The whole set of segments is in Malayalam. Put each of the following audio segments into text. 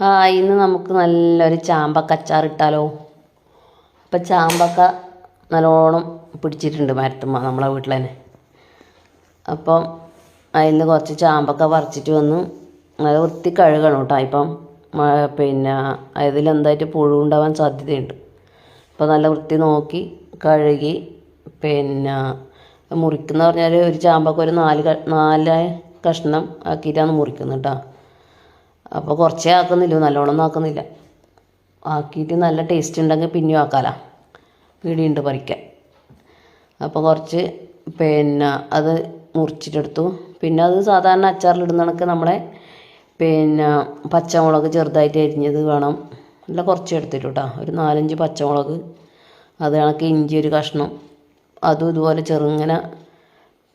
ആ ഇന്ന് നമുക്ക് നല്ലൊരു ചാമ്പക്ക അച്ചാർ ഇട്ടാലോ? അപ്പം ചാമ്പക്ക നല്ലോണം പിടിച്ചിട്ടുണ്ട് മരത്തുമ്മ നമ്മളെ വീട്ടിൽ തന്നെ. അപ്പം അതിൽ നിന്ന് കുറച്ച് ചാമ്പക്ക പറിച്ചിട്ട് വന്ന് നല്ല വൃത്തി കഴുകണം കേട്ടോ. ഇപ്പം പിന്നെ അതിൽ എന്തായിട്ട് പുഴു ഉണ്ടാവാൻ സാധ്യതയുണ്ട്. അപ്പോൾ നല്ല വൃത്തി നോക്കി കഴുകി പിന്നെ മുറിക്കുന്ന പറഞ്ഞാൽ ഒരു ചാമ്പക്ക ഒരു നാല് നാല് കഷ്ണം ആക്കിയിട്ടാണ് മുറിക്കുന്നത് കേട്ടോ. അപ്പോൾ കുറച്ചേ ആക്കുന്നില്ല നല്ലോണം ഒന്നും ആക്കുന്നില്ല. ആക്കിയിട്ട് നല്ല ടേസ്റ്റ് ഉണ്ടെങ്കിൽ പിന്നെയും ആക്കാലോ. പിടിയുണ്ട് പറിക്കാൻ. അപ്പോൾ കുറച്ച് പിന്നെ അത് മുറിച്ചിട്ടെടുത്തു. പിന്നെ അത് സാധാരണ അച്ചാറിലിടുന്ന കണക്ക് നമ്മളെ പിന്നെ പച്ചമുളക് ചെറുതായിട്ട് അരിഞ്ഞത് വേണം. നല്ല കുറച്ച് എടുത്തിട്ടു കേട്ടോ ഒരു നാലഞ്ച് പച്ചമുളക് അത് കണക്ക് ഇഞ്ചി ഒരു കഷ്ണം. അതും ഇതുപോലെ ചെറുങ്ങനെ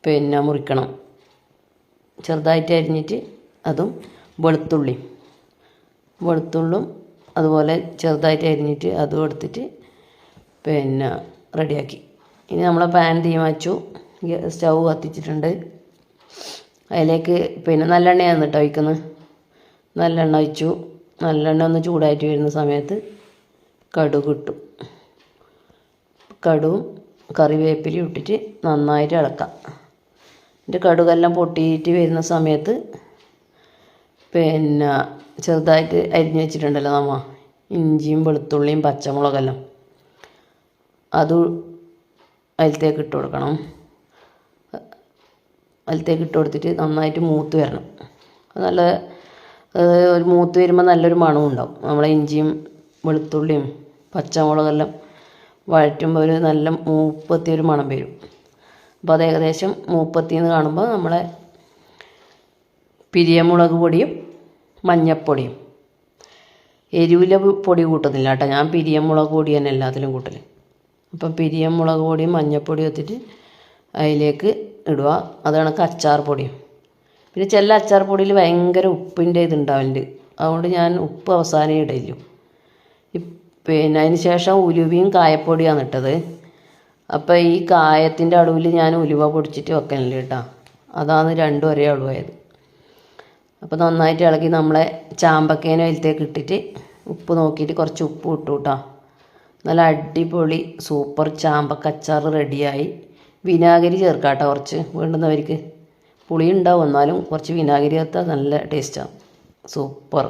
പിന്നെ മുറിക്കണം. ചെറുതായിട്ട് അരിഞ്ഞിട്ട് അതും വെളുത്തുള്ളി. വെളുത്തുള്ളും അതുപോലെ ചെറുതായിട്ട് അരിഞ്ഞിട്ട് അതും എടുത്തിട്ട് പിന്നെ റെഡിയാക്കി. ഇനി നമ്മളെ പാൻ തീ വച്ചു സ്റ്റൗ കത്തിച്ചിട്ടുണ്ട്. അതിലേക്ക് പിന്നെ നല്ലെണ്ണയാണ് കേട്ടോ ഒഴിക്കുന്നത് നല്ലെണ്ണ ഒഴിച്ചു. നല്ലെണ്ണ ഒന്ന് ചൂടായിട്ട് വരുന്ന സമയത്ത് കടുക് ഇട്ടു കടുവും കറിവേപ്പിലയും ഇട്ടിട്ട് നന്നായിട്ട് ഇളക്കാം. എന്റെ കടുകെല്ലാം പൊട്ടിയിട്ട് വരുന്ന സമയത്ത് പിന്നെ ചെറുതായിട്ട് അരിഞ്ഞു വെച്ചിട്ടുണ്ടല്ലോ നമ്മ. ഇഞ്ചിയും വെളുത്തുള്ളിയും പച്ചമുളകെല്ലാം. അത് അതിലത്തേക്ക് ഇട്ട് കൊടുക്കണം. അതിലത്തേക്ക് ഇട്ട് കൊടുത്തിട്ട് നന്നായിട്ട് മൂത്ത് വരണം. നല്ല ഒരു മൂത്ത് വരുമ്പോൾ നല്ലൊരു മണവും ഉണ്ടാവും. നമ്മളെ ഇഞ്ചിയും വെളുത്തുള്ളിയും പച്ചമുളകെല്ലാം വഴറ്റുമ്പോൾ ഒരു നല്ല മൂപ്പത്തിയ ഒരു മണം വരും. അപ്പോൾ അത് ഏകദേശം മൂപ്പത്തിന്ന് കാണുമ്പോൾ നമ്മളെ പിരിയമുളക് പൊടിയും മഞ്ഞപ്പൊടിയും. എരിവില പൊടി കൂട്ടുന്നില്ല കേട്ടോ. ഞാൻ പിരിയമുളക് പൊടി തന്നെ എല്ലാത്തിലും കൂട്ടൽ അപ്പം പിരിയമുളക് പൊടിയും മഞ്ഞപ്പൊടിയും എത്തിയിട്ട് അതിലേക്ക് ഇടുക. അതാണ് അച്ചാർ പൊടിയും. പിന്നെ ചില അച്ചാർ പൊടിയിൽ ഭയങ്കര ഉപ്പിന്റെ ഇതുണ്ടാവലുണ്ട്. അതുകൊണ്ട് ഞാൻ ഉപ്പ് അവസാനം ഇടയില്ലു പിന്നെ അതിന് ശേഷം ഉലുവയും കായപ്പൊടിയാണ് ഇട്ടത്. അപ്പോൾ ഈ കായത്തിന്റെ അളവിൽ ഞാൻ ഉലുവ പൊടിച്ചിട്ട് വെക്കാനല്ലേ കേട്ടോ. അതാണ് രണ്ടും ഒരേ അളവായത്. അപ്പോൾ നന്നായിട്ട് ഇളക്കി നമ്മളെ ചാമ്പക്കേനെ അതിലത്തേക്ക് ഇട്ടിട്ട് ഉപ്പ് നോക്കിയിട്ട് കുറച്ച് ഉപ്പ് ഇട്ടു കേട്ടോ നല്ല അടിപൊളി സൂപ്പർ ചാമ്പക്ക അച്ചാർ റെഡിയായി. വിനാഗിരി ചേർക്കാം കേട്ടോ കുറച്ച്. വേണ്ടുന്നവർക്ക് പുളി ഉണ്ടാവും എന്നാലും കുറച്ച് വിനാഗിരി ചേർത്താൽ നല്ല ടേസ്റ്റാണ് സൂപ്പർ.